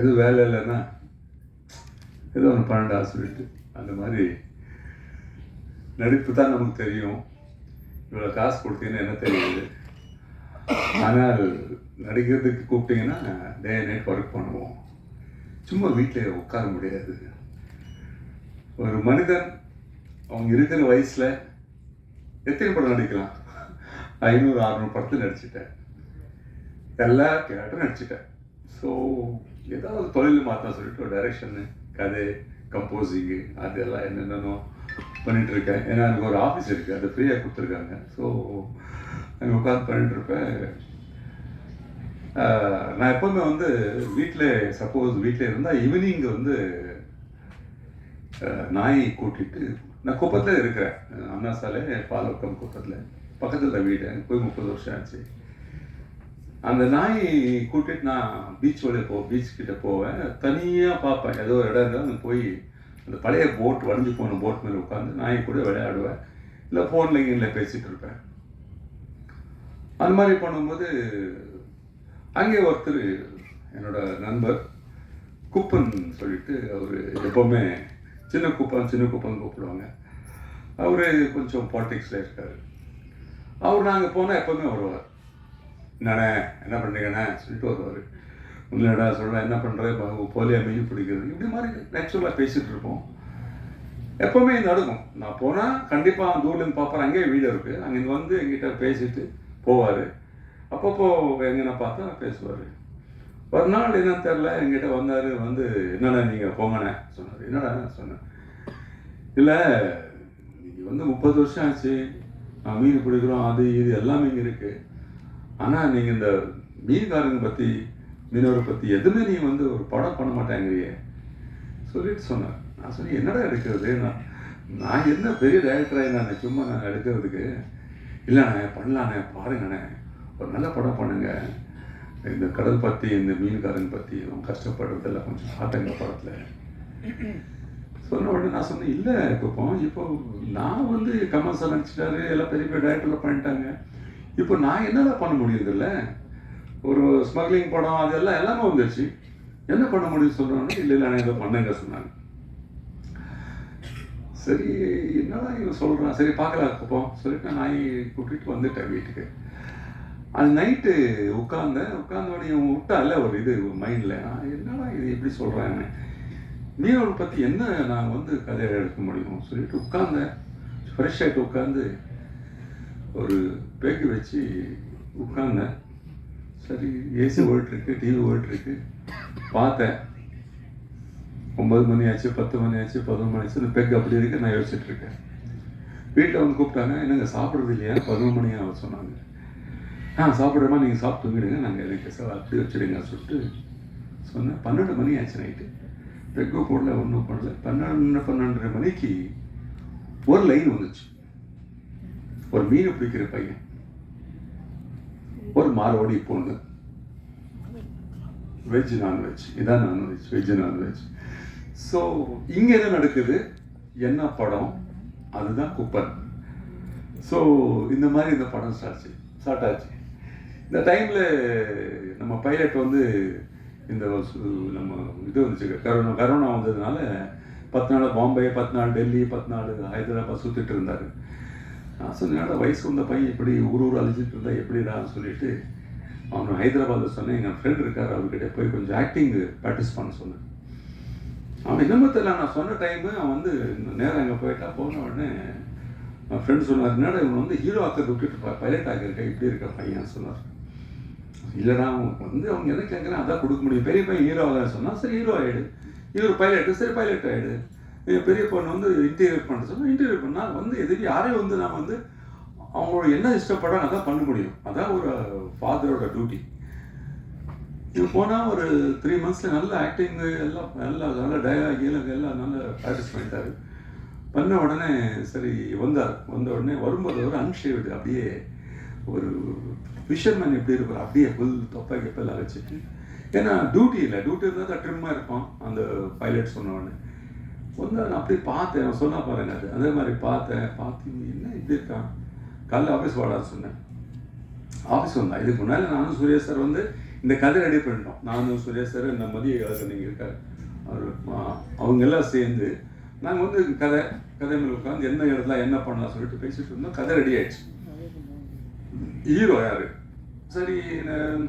எதுவும் வேலை இல்லைன்னா ஏதோ ஒன்று பண்ணடா சொல்லிட்டு அந்த மாதிரி நடிப்பு தான் நமக்கு தெரியும். இவ்வளோ காசு கொடுத்தீங்கன்னா என்ன தெரியுது? ஆனால் நடிக்கிறதுக்கு கூப்பிட்டீங்கன்னா டே நைட் ஒர்க் பண்ணுவோம். சும்மா வீட்டில் உட்கார முடியாது. ஒரு மனிதன் அவங்க இருக்கிற வயசில் எத்தனை படம் நடிக்கலாம்? ஐநூறு அறநூறு படத்தில் நடிச்சிட்டேன். எல்லா கேரக்டரும் நடிச்சிட்டேன். ஸோ ஏதாவது தொழில் மாற்ற சொல்லிட்டு ஒரு டைரக்ஷனு கதை கம்போசிங்கு அதெல்லாம் என்னென்னோ பண்ணிகிட்ருக்கேன் இருக்கேன் ஏன்னா எனக்கு ஒரு ஆஃபீஸ் இருக்குது அது ஃப்ரீயாக கொடுத்துருக்காங்க. ஸோ அங்கே உட்காந்து பண்ணிட்டுருப்பேன். நான் எப்போவுமே வந்து வீட்டில் சப்போஸ் வீட்டில் இருந்தால் ஈவினிங் வந்து நாயை கூட்டிட்டு நான் குப்பத்தில் இருக்கிறேன். அண்ணா சாலை பாலக்கம் குப்பத்தில். பக்கத்தில் வீடு போய் முப்பது வருஷம் ஆச்சு. அந்த நாய் கூட்டிட்டு நான் பீச் வழியாக போ பீச் கிட்ட போவேன். தனியாக பார்ப்பேன். ஏதோ ஒரு இடம் இருந்தால் போய் அந்த பழைய போட் வளைஞ்சு போன போட் மேலே உட்காந்து நாய் கூட விளையாடுவேன். இல்லை ஃபோனில் கீனில் பேசிகிட்டு இருப்பேன். அந்த மாதிரி பண்ணும்போது அங்கே ஒருத்தர் என்னோட நண்பர் குப்பன் சொல்லிட்டு அவர் எப்போவுமே சின்ன குப்பன் சின்ன குப்பன் கூப்பிடுவாங்க. அவர் கொஞ்சம் பாலிட்டிக்ஸில் இருக்கார். அவர் நாங்கள் போனால் எப்போவுமே வருவார். என்னடா என்ன பண்ணுறீங்கண்ணே சொல்லிட்டு வருவார். இல்லைடா சொல்கிறேன் என்ன பண்ணுறது போலியா மீன் பிடிக்கிறது. இப்படி மாதிரி நேச்சுரலாக பேசிகிட்டு இருப்போம். எப்போவுமே நடக்கும். நான் போனால் கண்டிப்பாக தூர்லேருந்து பார்ப்பார் அங்கேயே வீடு இருக்குது அங்கே வந்து எங்கிட்ட பேசிட்டு போவார். அப்பப்போ எங்கன்னா பார்த்தா பேசுவார். ஒரு நாள் என்ன தெரில எங்கிட்ட வந்தார் வந்து என்னடா நீங்கள் போங்கண்ணே? சொன்னார். என்னடா? சொன்னேன். இல்லை நீங்கள் வந்து முப்பது வருஷம் ஆச்சு. நான் மீன் பிடிக்கிறோம் அது இது எல்லாமே இங்கே இருக்குது ஆனால் நீங்கள் இந்த மீன்காரங்க பற்றி மீனவரை பற்றி எதுவுமே நீ வந்து ஒரு படம் பண்ண மாட்டேங்கிறியே சொல்லிட்டு சொன்னேன் நான் சொல்லி என்னடா எடுக்கிறது? நான் நான் என்ன பெரிய டைரக்டராக நான் சும்மா நான் எடுக்கிறதுக்கு? இல்லைண்ணே பண்ணலாண்ணே பாருங்கண்ணே ஒரு நல்ல படம் பண்ணுங்கள் இந்த கடல் பற்றி இந்த மீன்காரங்க பற்றி அவங்க கஷ்டப்படுறதெல்லாம் கொஞ்சம் காட்டுங்க படத்தில். சொன்ன உடனே நான் சொன்னேன் இல்லை இப்போ இப்போ நான் வந்து கமல் சார் நடிச்சிட்டாரு எல்லாம் பெரிய பெரிய டைரக்டரில் பண்ணிட்டாங்க. இப்போ நான் என்னடா பண்ண முடியுதுல்ல ஒரு ஸ்மக்லிங் படம் அதெல்லாம் எல்லாமே வந்துருச்சு. என்ன பண்ண முடியும் சொல்கிறாங்க இல்லை இல்லை நான் இதை பண்ணுங்க சொன்னாங்க. சரி என்னடா இவன் சொல்கிறான் சரி பார்க்கலாம் அப்போ சொல்லிட்டு நான் கூட்டிகிட்டு வந்துட்டேன் வீட்டுக்கு. அது நைட்டு உட்காந்தேன் உட்காந்தோடனே இவன் விட்டால ஒரு இது மைண்டில் என்னடா இது எப்படி சொல்கிறாங்க மீனவரை பற்றி என்ன நான் வந்து கதையில் எடுக்க முடியும்? சொல்லிட்டு உட்காந்தேன் ஃப்ரெஷ் ஆகிட்டு உட்காந்து ஒரு பேக்கு வச்சு உட்காந்தேன் சரி ஏசி ஓடிட்டுருக்கு டிவி ஓடிட்டுருக்கு. பார்த்தேன். ஒம்பது மணி ஆச்சு பத்து மணி ஆச்சு பதினொன்று மணி ஆச்சு இந்த பெக் அப்படி இருக்கு நான் யோசிச்சுட்டு இருக்கேன். வீட்டில் வந்து கூப்பிட்டாங்க என்னங்க சாப்பிட்றது இல்லையா? பதினொன்று மணி ஆக சொன்னாங்க. ஆ சாப்பிட்றமா நீங்கள் சாப்பிட்டு தூங்கிடுங்க. நாங்கள் எனக்கு சார் அப்படி வச்சுடுங்க சொல்லிட்டு சொன்னேன். பன்னெண்டு மணி ஆச்சு நைட்டு. பெக்கோ போடல ஒன்றும் பண்ணல. பன்னெண்டு பன்னெண்டரை மணிக்கு ஒரு லைன் வந்துச்சு. ஒரு மீன் பிடிக்கிற பையன். ஒரு மாரோடி பொண்ணு வெஜ் நான்வெஜ் இதான் non veg veg non veg so இங்கே என்ன நடக்குது? என்ன படம்? அதுதான் குப்பன். ஸோ இந்த மாதிரி இந்த படம் ஸ்டார்ட் ஸ்டார்ட் ஆச்சு. இந்த டைமில் நம்ம பைலட் வந்து இந்த நம்ம இது வந்துச்சு கரோனா கரோனா வந்ததுனால பத்து நாள் பாம்பே பத்து நாள் டெல்லி பத்து நாள் ஹைதராபாத் சுற்றிட்டு இருந்தார். நான் சொன்னேன் வயசு வந்த பையன் இப்படி ஊர் ஊர் அழிச்சிட்டு இருந்தா எப்படிடான்னு சொல்லிட்டு அவன் ஹைதராபாத்தில் சொன்னேன். எங்கள் ஃப்ரெண்ட் இருக்கார் அவர்கிட்ட போய் கொஞ்சம் ஆக்டிங் ப்ராக்டிஸ் பண்ண சொன்னேன். அவன் என்னமோ தெரியல நான் சொன்ன டைமு அவன் வந்து நேரம் அங்கே போயிட்டா போன உடனே என் ஃப்ரெண்ட் சொன்னார் என்னடா இவன் வந்து ஹீரோ ஆக்கிறது விட்டுட்டு பைலட் ஆகியிருக்க இப்படி இருக்க பையன்? சொன்னார். இல்லைடா அவன் வந்து அவங்க என்ன கேட்குறேன் அதான் கொடுக்க முடியும். பெரிய பையன் ஹீரோ ஆகலான்னு சொன்னால் சரி ஹீரோ ஆகிடு இவர் பைலட்டு சரி பைலட் ஆகிடு என் பெரிய பொண்ணு வந்து இன்டீரியர் பண்ண சொன்னால் இன்டீரியர் பண்ணால் வந்து எதுக்கு யாரையும் வந்து நான் வந்து அவங்களோட என்ன இஷ்டப்படுறாங்க அதான் பண்ண முடியும். அதான் ஒரு ஃபாதரோட டியூட்டி இது போனால் ஒரு த்ரீ மந்த்ஸில் நல்ல ஆக்டிங்கு எல்லாம் நல்லா நல்ல டயலாக் கீழக் எல்லாம் நல்ல ப்ராக்டிஸ் பண்ணிட்டாரு. பண்ண உடனே சரி வந்தார். வந்த உடனே வரும்போது ஒரு அன்ஷேவ்டு அப்படியே ஒரு ஃபிஷர்மேன் எப்படி இருப்பார் அப்படியே ஃபுல் தொப்பை கெப்பெல்லாம் வச்சுட்டு. ஏன்னா டியூட்டி இல்லை. டியூட்டி இருந்தால் தான் ட்ரிம்மாக இருப்பான். அந்த பைலட் சொன்ன உடனே. வந்து நான் அப்படியே பார்த்தேன். அவன் சொன்னால் பாருங்க அது. அதே மாதிரி பார்த்தேன். பார்த்து என்ன இப்படி இருக்கான்? காலைல ஆஃபீஸ் வாடான்னு சொன்னேன். ஆஃபீஸ் வந்தான் இதுக்கு முன்னாடி நானும் சுரேஷ் சார் வந்து இந்த கதை ரெடி பண்ணிட்டோம். நானும் சுரேஷ் சார் இந்த மதிய நீங்கள் இருக்காரு. அவர் அவங்க எல்லாம் சேர்ந்து நாங்கள் வந்து கதை கதை மேலே உட்காந்து என்ன இடத்துல என்ன பண்ணலாம் சொல்லிட்டு பேசிட்டு இருந்தோம். கதை ரெடி ஆயிடுச்சு. ஹீரோ யாரு? சரி நான்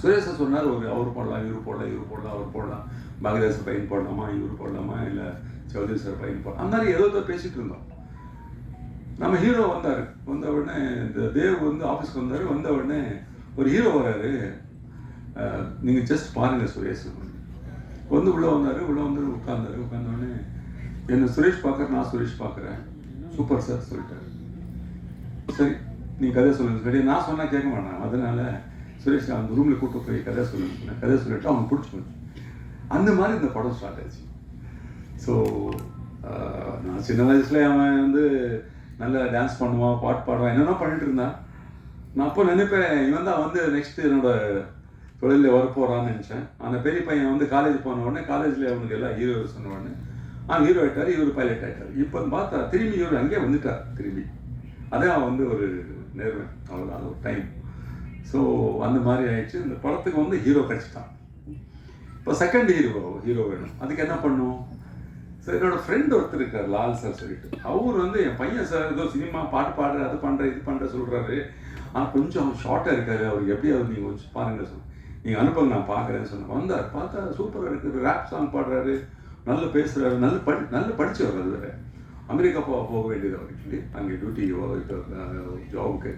சுரேஷ் சார் சொன்னார் ஒரு அவர் போடலாம் இவர் போடலாம் இவர் போடலாம் அவர் போடலாம். பாகதாசர் பையன் போடலாமா இவர் போடலாமா இல்லை சௌதரி சார் பையன் போடலாம் அந்த மாதிரி ஏதோ ஏதோ பேசிட்டு இருந்தோம். நம்ம ஹீரோ வந்தார். வந்த உடனே இந்த தேவ் வந்து ஆஃபீஸ்க்கு வந்தார். வந்த உடனே ஒரு ஹீரோ வராரு. நீங்கள் ஜஸ்ட் பாருங்க சுரேஷ். வந்து உள்ளே வந்தார். உள்ளே வந்து உட்கார்ந்தாரு. உட்காந்தோடனே என்னை சுரேஷ் பார்க்குற நான் சுரேஷ் பார்க்குறேன் சூப்பர் சார் சொல்லிட்டாரு. சரி நீ கதை சொல்லுங்க. சரி நான் சொன்னால் கேட்க மாட்டான். அதனால சுரேஷ் அந்த ரூமில் கூப்பிட்டு போய் கதை சொல்லுங்க. கதை சொல்லிட்டு அவங்க பிடிச்சி போச்சு அந்த மாதிரி இந்த படம் ஸ்டார்ட் ஆச்சு. ஸோ நான் சின்ன வயசுல அவன் வந்து நல்லா டான்ஸ் பண்ணுவான் பாட்டு பாடுவான் என்னென்ன பண்ணிட்டு இருந்தான். நான் அப்போ நினைப்பேன் இவன் தான் வந்து நெக்ஸ்ட் என்னோட தொழிலில் வரப்போகிறான்னு நினச்சேன். அந்த பெரிய பையன் வந்து காலேஜ் போன உடனே காலேஜில் அவனுக்கு எல்லாம் ஹீரோ சொன்ன உடனே ஆ ஹீரோ ஆகிட்டார் இவர் பைலட் ஆயிட்டார். இப்போ பார்த்தா திரும்பி இவர் அங்கேயே வந்துட்டார் திரும்பி. அதான் வந்து ஒரு நேர்மை அவ்வளோதான் அது ஒரு டைம் ஸோ அந்த மாதிரி ஆயிடுச்சு. இந்த படத்துக்கு வந்து ஹீரோ கிடச்சிட்டான். இப்போ செகண்ட் ஹீரோ ஹீரோ வேணும். அதுக்கு என்ன பண்ணும்? சார் என்னோட ஃப்ரெண்ட் ஒருத்தர் இருக்கார் லால் சார் சொல்லிட்டு. அவர் வந்து என் பையன் சார் ஏதோ சினிமா பாட்டு பாடுற அது பண்ணுற இது பண்ணுற சொல்கிறாரு ஆனால் கொஞ்சம் அவர் ஷார்ட்டாக இருக்காரு. அவர் எப்படி அவர் நீங்கள் கொஞ்சம் பாருங்க சொன்னேன் நீங்கள் அனுப்புங்க நான் பார்க்குறேன்னு சொன்னேன் வந்தார் பார்த்தா சூப்பராக இருக்குது ரேப் சாங் பாடுறாரு. நல்லா பேசுகிறாரு நல்ல படி நல்ல படித்தவர் அது வேறு. அமெரிக்கா போக போக வேண்டியது அவருக்கு அங்கே டியூட்டி ஜாபுக்கு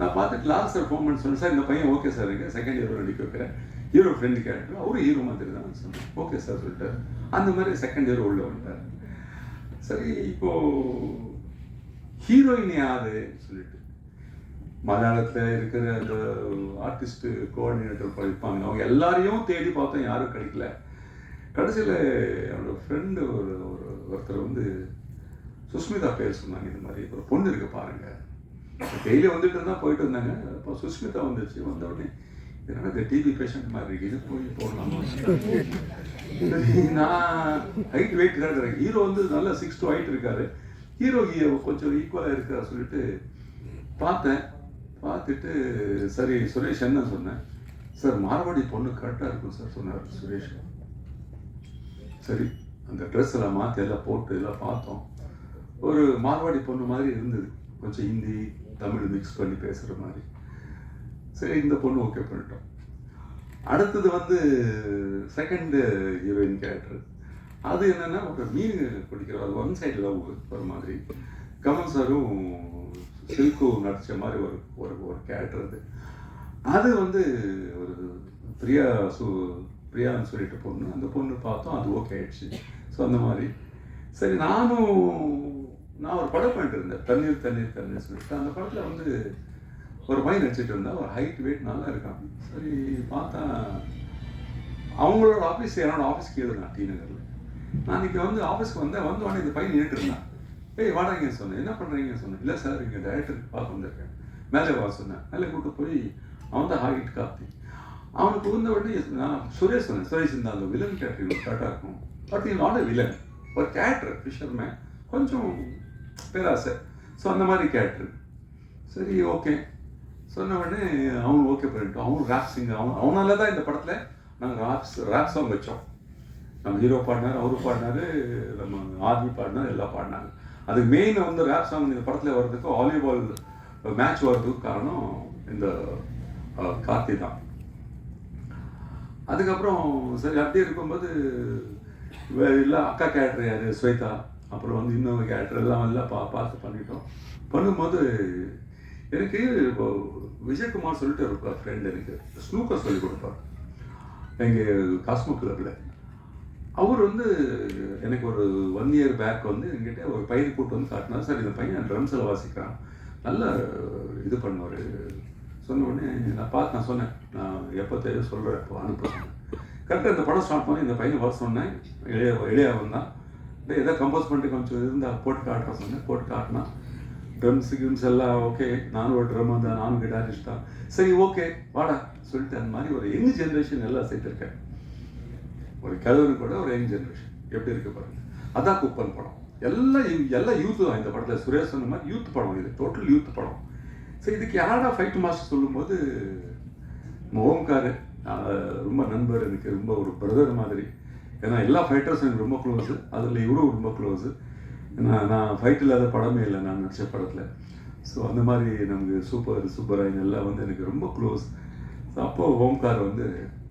நான் பார்த்துட்டு லாஸ்ட் சார் ஃபோன் பண்ணி சொன்னேன் சார் இந்த பையன் ஓகே சார் இருக்கேன். செகண்ட் இயர் நடிக்க வைக்கிறேன். ஹீரோ ஃப்ரெண்டு கேரக்டர் அவரும் ஹீரோ மாதிரி தான் சொன்னேன் ஓகே சார் சொல்லிட்டார். அந்த மாதிரி செகண்ட் இயர் உள்ள வந்துட்டார். சரி இப்போ ஹீரோயின் யாரு? சொல்லிட்டு. மலையாளத்தில் இருக்கிற அந்த ஆர்டிஸ்ட்டு கோஆர்டினேட்டர் படிப்பாங்க அவங்க எல்லாரையும் தேடி பார்த்தோம் யாரும் கிடைக்கல. கடைசியில் என்னோடய ஃப்ரெண்டு ஒரு ஒரு ஒருத்தர் வந்து சுஸ்மிதா பேர் சொன்னாங்க இந்த மாதிரி. ஒரு பொண்ணு இருக்க பாருங்கள் டெய்லி வந்துட்டு இருந்தால் போயிட்டு இருந்தாங்க அப்போ சுஷ்மிதா வந்துச்சு வந்த உடனே இதனால இந்த டிபி பேஷண்ட் மாதிரி இருக்குது போய் போடலாம்? நான் ஹைட் வெயிட் இருக்கிறேன். ஹீரோ வந்து நல்லா சிக்ஸ் டு ஹைட் இருக்காரு. ஹீரோ கொஞ்சம் ஈக்குவலாக இருக்கார் சொல்லிட்டு பார்த்தேன். பார்த்துட்டு சரி சுரேஷ் என்ன? சொன்னேன். சார் மார்வாடி பொண்ணு கரெக்டாக இருக்கும் சார் சொன்னார் சுரேஷ். சரி அந்த ட்ரெஸ் எல்லாம் மாற்றி எல்லாம் போட்டு எல்லாம் பார்த்தோம். ஒரு மார்வாடி பொண்ணு மாதிரி இருந்தது. கொஞ்சம் ஹிந்தி தமிழ் மிக்ஸ் பண்ணி பேசுகிற மாதிரி. சரி இந்த பொண்ணு ஓகே பண்ணிட்டோம். அடுத்தது வந்து செகண்டு ஹீரோயின் கேரக்டர் அது என்னன்னா ஒரு மீன் பிடிக்கிற அது ஒன் சைடு லவ் வர மாதிரி. கமல் சாரும் சில்கும் நடித்த மாதிரி ஒரு ஒரு ஒரு கேரக்டர் அது. அது வந்து ஒரு பிரியா சு பிரியான்னு சொல்லிட்டு பொண்ணு. அந்த பொண்ணு பார்த்தோம் அது ஓகே ஆயிடுச்சு. ஸோ அந்த மாதிரி. சரி நானும் நான் ஒரு படம் பண்ணிட்டு இருந்தேன் தண்ணீர் தண்ணீர் தண்ணீர் சொல்லிட்டு. அந்த படத்தில் வந்து ஒரு பையன் நடிச்சிட்டு இருந்தா ஒரு ஹைட் வெயிட் நல்லா இருக்கான். சரி பார்த்தா அவங்களோட ஆஃபீஸ் என்னோட ஆஃபீஸ்க்கு எழுதுனா டி நகரில். நான் இன்றைக்கி வந்து ஆஃபீஸ்க்கு வந்தேன் வந்த உடனே இந்த பையன் நின்றுட்டு இருந்தான். ஏய் வாடாங்க சொன்னேன். என்ன பண்ணுறீங்கன்னு சொன்னேன். இல்லை சார் இங்கே டைரக்டருக்கு பார்க்க வந்திருக்கேன். மேலே வா சொன்னேன். மேலே கூட்டு போய் அவன் தான் ஹாகிட் காப்பி அவனுக்கு வந்த உடனே நான் சுரேஷ் சொன்னேன். சுரேஷ் இந்த அந்த வில்லன் கேரக்டர் கரெக்டாக இருக்கும். பட் இது நாட் வில்லன் ஒரு கேரக்டர் ஃபிஷர்மேன் கொஞ்சம் பேராசை. ஸோ அந்த மாதிரி கேரக்டர் சரி ஓகே சொன்ன உடனே அவன் ஓகே பண்ணிட்டோம் அவன் ராப் சிங்கர் அவன் அவனால தான் இந்த படத்தில் நாங்கள் ராப்ஸ் ரேப் சாங் வச்சோம். நம்ம ஹீரோ பாடினார் அவரு பாடினாரு நம்ம ஆர்மி பாடினார் எல்லாம் பாடினாங்க. அதுக்கு மெயின் வந்து ரேப் சாங் இந்த படத்தில் வர்றதுக்கு வாலிபால் மேட்ச் வர்றதுக்கு காரணம் இந்த கார்த்தி தான். அதுக்கப்புறம் சரி அப்படியே இருக்கும்போது இல்லை அக்கா கேரக்டர் யார்? ஸ்வேதா. அப்புறம் வந்து இன்னொரு கேரக்டர்லாம் எல்லாம் பா பார்த்து பண்ணிட்டோம். பண்ணும்போது எனக்கு இப்போ விஜயகுமார் சொல்லிட்டு இருப்பார் ஃப்ரெண்ட் எனக்கு ஸ்னூக்கர் சொல்லி கொடுப்பார். எங்கள் காஸ்மோ கிளப்பில் அவர் வந்து எனக்கு ஒரு ஒன் இயர் பேக் வந்து என்கிட்ட ஒரு பையனை கூட்டு வந்து காட்டினார். சார் இந்த பையன் ட்ரம்ஸில் வாசிக்கிறான். நல்லா இது பண்ணுவார். சொன்ன உடனே நான் பார்த்து நான் சொன்னேன். நான் எப்போ தேவை சொல்கிறேன் இப்போ அனுப்புகிறேன் கரெக்டாக இந்த படம் ஸ்டார்ட் பண்ணி இந்த பையனை வர சொன்னேன். இளைய இளையவன் தான். இல்லை ஏதோ கம்போஸ் பண்ணிட்டு கொஞ்சம் இருந்தால் போட்டு காட்டுற சொன்னேன் போட்டு காட்டினா. ட்ரம்ஸ் கிம்ஸ் எல்லாம் ஓகே நானும் ஒரு ட்ரம் தான் நானும் கிட்டாரிஸ்ட் தான். சரி ஓகே வாடா சொல்லிட்டு அந்த மாதிரி ஒரு யங் ஜென்ரேஷன் எல்லாம் சேர்த்துருக்கேன். ஒரு கதவு கூட ஒரு யங் ஜென்ரேஷன் எப்படி இருக்க பாருங்க. அதான் குப்பன் படம். எல்லாம் யூ- எல்லாம் யூத் தான் இந்த படத்தில். சுரேஷ் சொன்ன மாதிரி யூத் படம் இது. டோட்டல் யூத் படம். சரி இதுக்கு யாரா ஃபைட் மாஸ்டர் சொல்லும்போது நம்ம ஓம்கார் ரொம்ப நண்பர் எனக்கு ரொம்ப ஒரு பிரதர் மாதிரி. ஏன்னா எல்லா ஃபைட்டர்ஸும் எனக்கு ரொம்ப க்ளோஸு அதில் இவரும் ரொம்ப க்ளோஸு ஏன்னா நான் ஃபைட் இல்லாத படமே இல்லை நான் நடித்த படத்தில். ஸோ அந்த மாதிரி நமக்கு சூப்பர் சூப்பராக எல்லாம் வந்து எனக்கு ரொம்ப க்ளோஸ் ஸோ அப்போது ஓம்கார் வந்து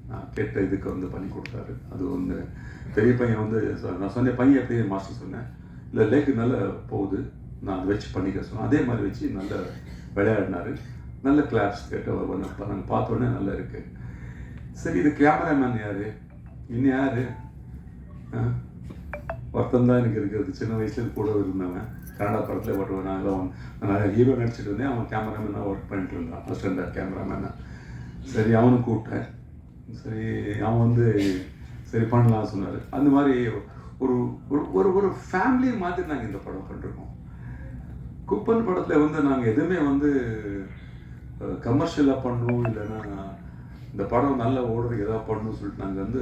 நான் கேட்ட இதுக்கு வந்து பண்ணி கொடுத்தாரு. அது வந்து பெரிய பையன் வந்து நான் சொன்னேன் பையன் எப்படியே மாஸ்டர் சொன்னேன். இல்லை லேக்கு நல்லா போகுது. நான் அதை வச்சு பண்ணிக்க சொன்னேன் அதே மாதிரி வச்சு நல்ல விளையாடினாரு. நல்ல கிளாப்ஸ் கேட்ட நாங்கள் பார்த்தோன்னே நல்லா இருக்குது சரி இது கேமராமேன் யார்? இன்னும் யார்? ஒருத்தன் தான் எனக்கு இருக்கிறது. சின்ன வயசுல கூட இருந்தவன். கன்னடா படத்தில் ஓட்டுவேன் நாங்கள் நான் ஹீரோ நடிச்சிட்டு இருந்தேன். அவன் கேமராமேனாக ஒர்க் பண்ணிட்டு இருந்தான். அசிஸ்டண்டாக கேமராமேனாக சரி அவனை கூப்பிட்டேன். சரி அவன் வந்து சரி பண்ணலாம்னு சொன்னார். அந்த மாதிரி ஒரு ஒரு ஒரு ஒரு ஃபேமிலி மாதிரி நாங்கள் இந்த படம் பண்ணிருக்கோம். குப்பன் படத்தில் வந்து நாங்கள் எதுவுமே வந்து கமர்ஷியலாக பண்ணணும் இல்லைன்னா இந்த படம் நல்லா ஓடுறதுக்கு எதாவது பண்ணணும்னு சொல்லிட்டு நாங்கள் வந்து